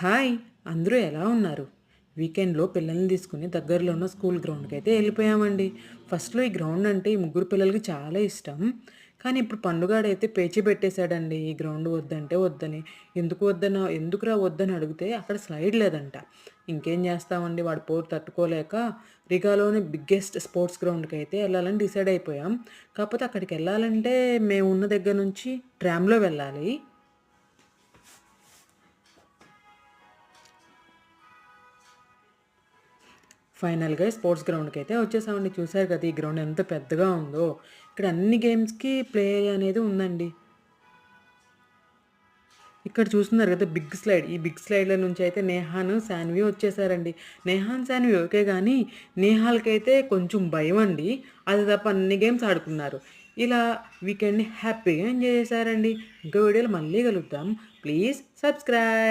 Hi అందరూ ఎలా ఉన్నారు? వీకెండ్లో పిల్లల్ని తీసుకుని దగ్గరలో ఉన్న స్కూల్ గ్రౌండ్కి అయితే వెళ్ళిపోయామండి. ఫస్ట్లో ఈ గ్రౌండ్ అంటే ఈ ముగ్గురు పిల్లలకి చాలా ఇష్టం. కానీ ఇప్పుడు పండుగాడైతే పేచి పెట్టేశాడండి. ఈ గ్రౌండ్ వద్దంటే వద్దని ఎందుకు వద్దన ఎందుకురా వద్దని అడిగితే అక్కడ స్లైడ్ లేదంట. ఇంకేం చేస్తామండి? వాడు పోరు తట్టుకోలేక రిగాలోని బిగ్గెస్ట్ స్పోర్ట్స్ గ్రౌండ్కి అయితే వెళ్ళాలని డిసైడ్ అయిపోయాం. కాకపోతే అక్కడికి వెళ్ళాలంటే మేము ఉన్న దగ్గర నుంచి ట్రామ్లో వెళ్ళాలి. ఫైనల్గా స్పోర్ట్స్ గ్రౌండ్కి అయితే వచ్చేసామండి. చూసారు కదా ఈ గ్రౌండ్ ఎంత పెద్దగా ఉందో. ఇక్కడ అన్ని గేమ్స్కి ప్లే అనేది ఉందండి. ఇక్కడ చూస్తున్నారు కదా బిగ్ స్లైడ్. ఈ బిగ్ స్లైడ్ల నుంచి అయితే నేహాను శాన్వి వచ్చేసారండి. నేహాన్ శాన్వి ఓకే కానీ నేహాల్కైతే కొంచెం భయం అండి. అది తప్ప అన్ని గేమ్స్ ఆడుకున్నారు. ఇలా వీకెండ్ని హ్యాపీగా ఎంజాయ్ చేశారండి. ఇంకో వీడియోలో మళ్ళీ కలుద్దాం. Please subscribe.